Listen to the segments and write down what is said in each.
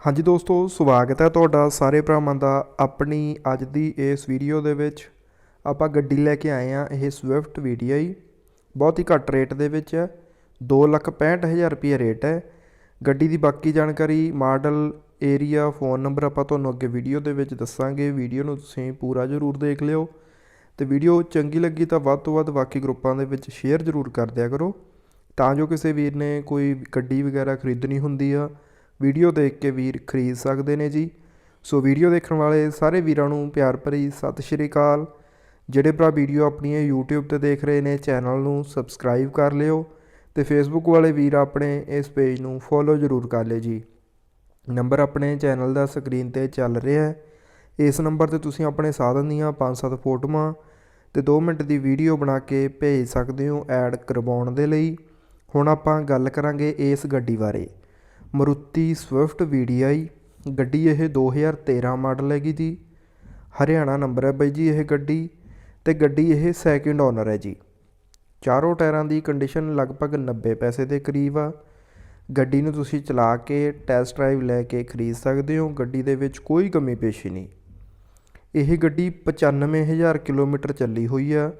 ਹਾਂਜੀ ਦੋਸਤੋ, ਸਵਾਗਤ ਹੈ ਤੁਹਾਡਾ ਸਾਰੇ ਭਰਾਵਾਂ ਦਾ ਆਪਣੀ ਅੱਜ ਦੀ ਇਸ ਵੀਡੀਓ ਦੇ ਵਿੱਚ। ਆਪਾਂ ਗੱਡੀ ਲੈ ਕੇ ਆਏ ਆ ਇਹ ਸਵਿਫਟ VDI ਬਹੁਤ ਹੀ ਘੱਟ ਰੇਟ ਦੇ ਵਿੱਚ ਹੈ। 265000 ਰੁਪਏ ਰੇਟ ਹੈ। ਗੱਡੀ ਦੀ ਬਾਕੀ ਜਾਣਕਾਰੀ, ਮਾਡਲ ਏਰੀਆ ਫੋਨ ਨੰਬਰ ਆਪਾਂ ਤੁਹਾਨੂੰ ਅੱਗੇ ਵੀਡੀਓ ਦੇ ਵਿੱਚ ਦੱਸਾਂਗੇ। ਵੀਡੀਓ ਨੂੰ ਤੁਸੀਂ ਪੂਰਾ ਜ਼ਰੂਰ ਦੇਖ ਲਿਓ। ਤੇ ਵੀਡੀਓ ਚੰਗੀ ਲੱਗੀ ਤਾਂ ਵੱਧ ਤੋਂ ਵੱਧ ਬਾਕੀ ਗਰੁੱਪਾਂ ਦੇ ਵਿੱਚ ਸ਼ੇਅਰ ਜ਼ਰੂਰ ਕਰ ਦਿਆ ਕਰੋ। ਤਾਂ ਜੋ ਕਿਸੇ ਵੀਰ ਨੇ ਕੋਈ ਗੱਡੀ ਵਗੈਰਾ ਖਰੀਦਣੀ ਹੁੰਦੀ ਆ ਵੀਡੀਓ ਦੇਖ ਕੇ ਵੀਰ ਖਰੀਦ ਸਕਦੇ ਨੇ ਜੀ। ਸੋ ਵੀਡੀਓ ਦੇਖਣ ਵਾਲੇ ਸਾਰੇ ਵੀਰਾਂ ਨੂੰ ਪਿਆਰ ਭਰੀ ਸਤਿ ਸ਼੍ਰੀ ਅਕਾਲ। ਜਿਹੜੇ ਭਰਾ ਵੀਡੀਓ ਆਪਣੀਆਂ YouTube ਤੇ ਦੇਖ ਰਹੇ ਨੇ, ਚੈਨਲ ਨੂੰ ਸਬਸਕ੍ਰਾਈਬ ਕਰ ਲਿਓ ਤੇ Facebook ਵਾਲੇ ਵੀਰ ਆਪਣੇ ਇਸ ਪੇਜ ਨੂੰ ਫੋਲੋ ਜ਼ਰੂਰ ਕਰ ਲਿਓ ਜੀ। ਨੰਬਰ ਆਪਣੇ ਚੈਨਲ ਦਾ ਸਕਰੀਨ ਤੇ ਚੱਲ ਰਿਹਾ ਹੈ। ਇਸ ਨੰਬਰ ਤੇ ਤੁਸੀਂ ਆਪਣੇ ਸਾਧਨ ਦੀਆਂ 5-7 ਫੋਟੋਆਂ ਤੇ 2 ਮਿੰਟ ਦੀ ਵੀਡੀਓ ਬਣਾ ਕੇ ਭੇਜ ਸਕਦੇ ਹੋ ਐਡ ਕਰਵਾਉਣ ਦੇ ਲਈ। ਹੁਣ ਆਪਾਂ ਗੱਲ ਕਰਾਂਗੇ ਇਸ ਗੱਡੀ ਬਾਰੇ। Maruti Swift V D I ਗੱਡੀ ਇਹ 2013 ਮਾਡਲ ਹੈਗੀ ਜੀ। ਹਰਿਆਣਾ ਨੰਬਰ ਹੈ ਬਾਈ ਜੀ ਇਹ ਗੱਡੀ ਅਤੇ ਗੱਡੀ ਇਹ ਸੈਕਿੰਡ ਓਨਰ ਹੈ ਜੀ। ਚਾਰੋਂ ਟਾਇਰਾਂ ਦੀ ਕੰਡੀਸ਼ਨ ਲਗਭਗ 90 ਪੈਸੇ ਦੇ ਕਰੀਬ ਆ। ਗੱਡੀ ਨੂੰ ਤੁਸੀਂ ਚਲਾ ਕੇ ਟੈਸਟ ਡਰਾਈਵ ਲੈ ਕੇ ਖਰੀਦ ਸਕਦੇ ਹੋ, ਗੱਡੀ ਦੇ ਵਿੱਚ ਕੋਈ ਕਮੀ ਪੇਸ਼ੀ ਨਹੀਂ। ਇਹ ਗੱਡੀ 95000 ਕਿਲੋਮੀਟਰ ਚੱਲੀ ਹੋਈ ਆ।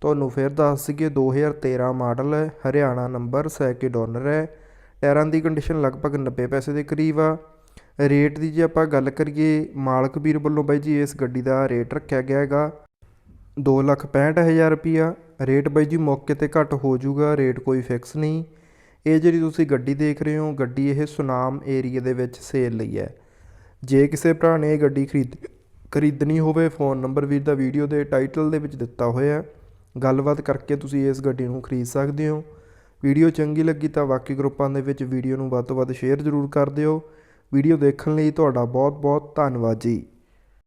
ਤੁਹਾਨੂੰ ਫਿਰ ਦੱਸ ਦਈਏ 2013 ਮਾਡਲ ਹੈ, ਹਰਿਆਣਾ ਨੰਬਰ ਸੈਕਿੰਡ ਓਨਰ ਹੈ। ਟਾਇਰਾਂ ਦੀ ਕੰਡੀਸ਼ਨ ਲਗਭਗ 90 ਪੈਸੇ ਦੇ ਕਰੀਬ ਆ। ਰੇਟ ਦੀ ਜੇ ਆਪਾਂ ਗੱਲ ਕਰੀਏ, ਮਾਲਕ ਵੀਰ ਵੱਲੋਂ ਬਾਈ ਜੀ ਇਸ ਗੱਡੀ ਦਾ ਰੇਟ ਰੱਖਿਆ ਗਿਆ ਹੈਗਾ। 265000 ਰੁਪਿਆ ਰੇਟ ਬਾਈ ਜੀ ਮੌਕੇ ਤੇ ਘੱਟ ਹੋ ਜਾਊਗਾ, ਰੇਟ ਕੋਈ ਫਿਕਸ ਨਹੀਂ। ਇਹ ਜਿਹੜੀ ਤੁਸੀਂ ਗੱਡੀ ਦੇਖ ਰਹੇ ਹੋ, ਗੱਡੀ ਇਹ ਸੁਨਾਮ ਏਰੀਆ ਦੇ ਵਿੱਚ ਸੇਲ ਲਈ ਹੈ। ਜੇ ਕਿਸੇ ਭਰਾ ਨੇ ਇਹ ਗੱਡੀ ਖਰੀਦ, ਖਰੀਦਣੀ ਹੋਵੇ, ਫੋਨ ਨੰਬਰ ਵੀਰ ਦਾ ਵੀਡੀਓ ਦੇ ਟਾਈਟਲ ਦੇ ਵਿੱਚ ਦਿੱਤਾ ਹੋਇਆ ਹੈ। ਗੱਲਬਾਤ ਕਰਕੇ ਤੁਸੀਂ ਇਸ ਗੱਡੀ ਨੂੰ ਖਰੀਦ ਸਕਦੇ ਹੋ। ਵੀਡੀਓ ਚੰਗੀ ਲੱਗੀ ਤਾਂ ਬਾਕੀ ਗਰੁੱਪਾਂ ਦੇ ਵਿੱਚ ਵੀਡੀਓ ਨੂੰ ਵੱਧ ਤੋਂ ਵੱਧ ਸ਼ੇਅਰ ਜ਼ਰੂਰ ਕਰ ਦਿਓ। ਵੀਡੀਓ ਦੇਖਣ ਲਈ ਤੁਹਾਡਾ ਬਹੁਤ ਬਹੁਤ ਧੰਨਵਾਦ ਜੀ।